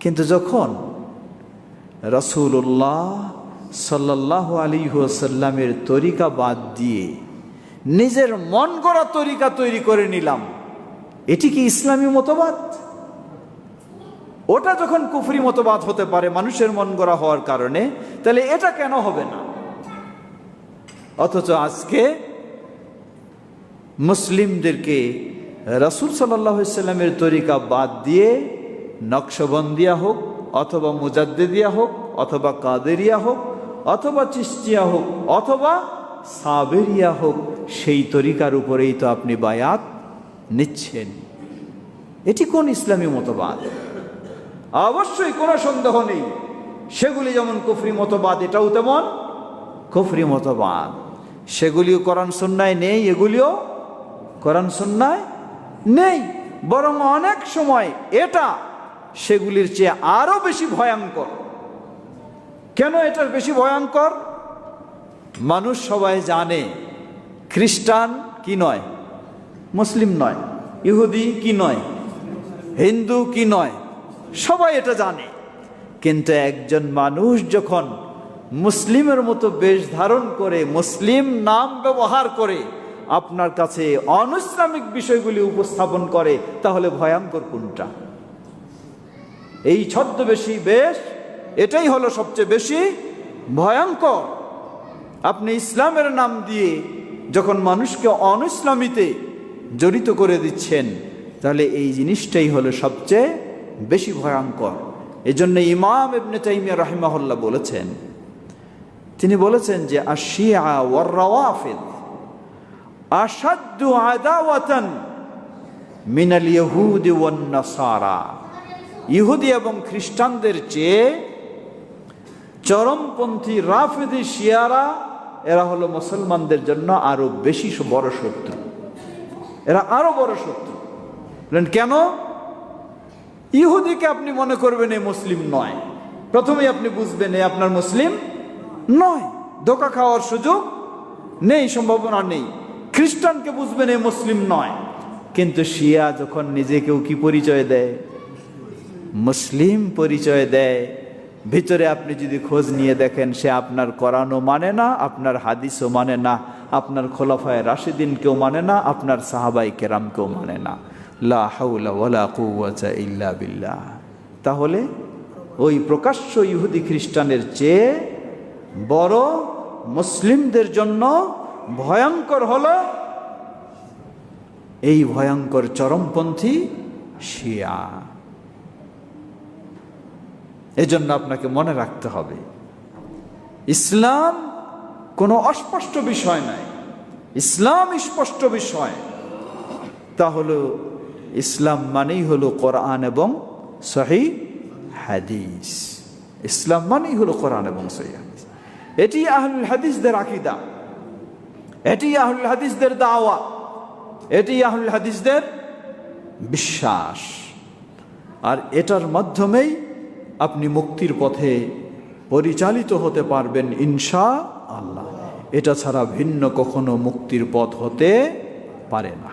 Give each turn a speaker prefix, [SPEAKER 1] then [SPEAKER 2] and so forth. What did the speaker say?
[SPEAKER 1] কিন্তু যখন রসুল্লাহ সাল্লাহ আলী তরিকা বাদ দিয়ে নিজের মন গড়া তরিকা তৈরি করে নিলাম, এটি কি ইসলামী মতবাদ? ওটা যখন কুফরি মতবাদ হতে পারে, মানুষের মন গড়া হওয়ার কারণে, তাহলে এটা কেন হবে না? অথচ আজকে মুসলিমদেরকে রসুল সাল্লামের তরিকা বাদ দিয়ে নকশবন্দিয়া হোক, অথবা মুজাদ্দিদিয়া হোক, অথবা কাদেরিয়া হোক, অথবা চিস্তিয়া হোক, অথবা সাবেরিয়া হোক, সেই তরিকার উপরেই তো আপনি বায়াত নিচ্ছেন। এটি কোন ইসলামী মতবাদ? অবশ্যই কোনো সন্দেহ নেই। সেগুলি যেমন কুফরি মতবাদ, এটাও তেমন কুফরি মতবাদ। সেগুলিও কোরআন সন্ন্যায় নেই, এগুলিও কোরআন সন্ন্যায় নেই। বরং অনেক সময় এটা সেগুলির চেয়ে আরও বেশি ভয়ঙ্কর। কেন এটা বেশি ভয়ঙ্কর? মানুষ সবাই জানে, খ্রিস্টান কি নয়, মুসলিম নয়, ইহুদি কি নয়, হিন্দু কি নয়, সবাই এটা জানে। কিন্তু একজন মানুষ যখন মুসলিমের মতো বেশ ধারণ করে, মুসলিম নাম ব্যবহার করে, আপনার কাছে অনৈসলামিক বিষয়গুলি উপস্থাপন করে, তাহলে ভয়ঙ্কর কোনটা? এই ছদ্মবেশী বেশ, এটাই হলো সবচেয়ে বেশি ভয়ঙ্কর। আপনি ইসলামের নাম দিয়ে যখন মানুষকে অনইসলামিতে জড়িত করে দিচ্ছেন, তাহলে এই জিনিসটাই হলো সবচেয়ে বেশি ভয়ঙ্কর। এই জন্য ইমাম ইবনে তাইমিয়া রাহিমাহুল্লাহ বলেছেন, তিনি বলেছেন যে আশিয়া ওয়ার রাওয়াফিদ আদাওয়াতান মিনাল ইহুদি ওয়ান নাসারা ইহুদি এবং খ্রিস্টানদের চেয়ে চরমপন্থী রাফেদি শিয়ারা, এরা হলো মুসলমানদের জন্য আরও বেশি বড় শত্রু। এরা আরও বড় শত্রু। কেন? ইহুদিকে আপনি মনে করবেন এই মুসলিম নয়। প্রথমেই আপনি বুঝবেন এই আপনার মুসলিম নয়। ধোকা খাওয়ার সুযোগ নেই, সম্ভাবনা নেই। খ্রিস্টানকে বুঝবেন এই মুসলিম নয়। কিন্তু শিয়া যখন নিজেকেও কি পরিচয় দেয়? মুসলিম পরিচয় দেয়, ভিতরে আপনি যদি খোঁজ নিয়ে দেখেন, সে আপনার কোরআনও মানে না, আপনার হাদিসও মানে না, আপনার খোলাফায় রাশিদিনকেও মানে না, আপনার সাহাবাই কেরামকেও মানে না। ইল্লা বিল্লাহ। তাহলে ওই প্রকাশ্য ইহুদি খ্রিস্টানের চেয়ে বড় মুসলিমদের জন্য ভয়ঙ্কর হলো এই ভয়ঙ্কর চরমপন্থী শিয়া। এজন্য আপনাকে মনে রাখতে হবে। ইসলাম কোনো অস্পষ্ট বিষয় নাই। ইসলাম স্পষ্ট বিষয়। তা হলো, ইসলাম মানেই হলো কোরআন এবং সহি হাদিস। ইসলাম মানেই হলো কোরআন এবং সহি হাদিস। এটি আহলুল হাদিসদের আকিদা। এটি আহলুল হাদিসদের দাওয়া। এটি আহলুল হাদিসদের বিশ্বাস। আর এটার মাধ্যমেই আপনি মুক্তির পথে পরিচালিত হতে পারবেন ইনশা আল্লাহ। এটা ছাড়া ভিন্ন কখনো মুক্তির পথ হতে পারে না।